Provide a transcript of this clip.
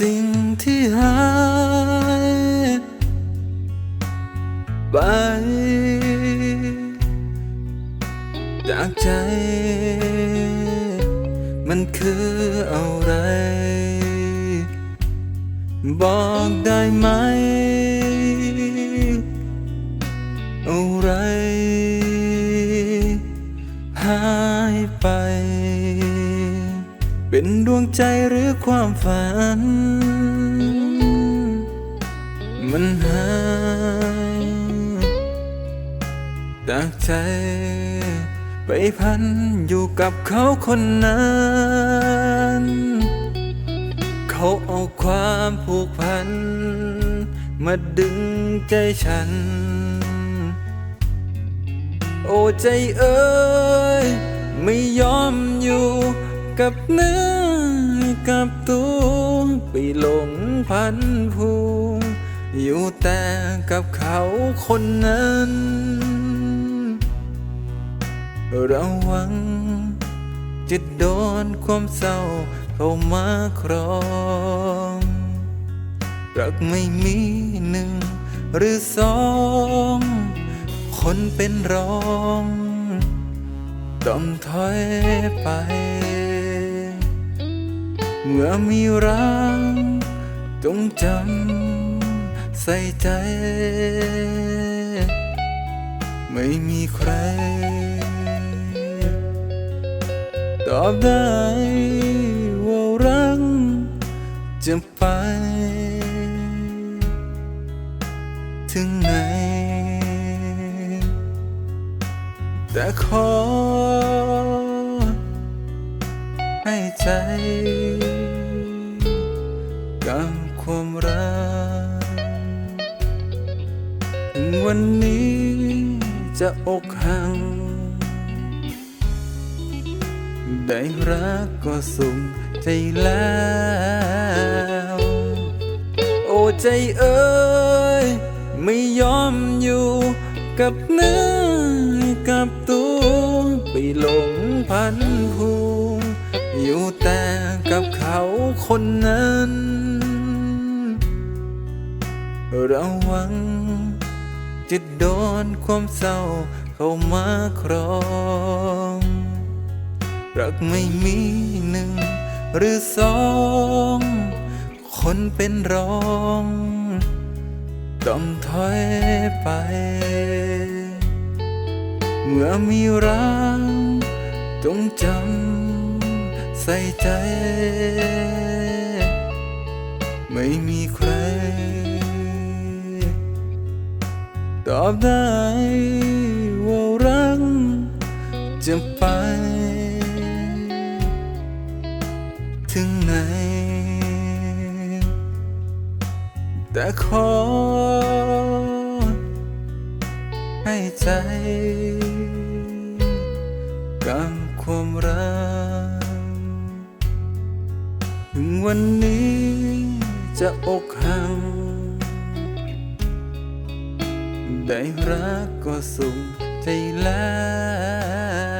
สิ่งที่หายไปจากใจ มันคืออะไร บอกได้ไหม เป็นดวงใจหรือความฝัน มันหายจากใจ ไปพันอยู่กับเขาคนนั้น เขาเอาความผูกพัน มาดึงใจฉัน โอ้ใจเอ้ย ไม่ยอมอยู่ กับเนื้อกับตัวไปหลงพันผูอยู่แต่กับเขาคนนั้น ระวังจะโดนความเศร้าเข้ามาครองรักไม่มีหนึ่งหรือสองคนเป็นรอง ต้องถอยไป เมื่อมีรักจงจำใส่ใจ ไม่มีใคร ตอบได้ว่ารักจะไป ถึงไหน แต่ขอ ให้ใจ กับความรัก ถึงวันนี้จะอกหักได้รักก็สุ่มใจแล้ว โอ้ใจเอ้ย ไม่ยอมอยู่กับเนื้อกับตัวไปหลงพันผู อยู่แต่กับเขาคนนั้น ระวังจะโดนความเศร้าเข้ามาครองรักไม่มีหนึ่งหรือสอง คนเป็นรองต้องถอยไป เมื่อมีรักจงจำ ใส่ใจ ไม่มีใคร ตอบได้ว่ารักจะไป ถึงไหน แต่ขอ ให้ใจกับความรัก ถึงวันนี้จะอกหักได้รักก็สุงใจแล้ว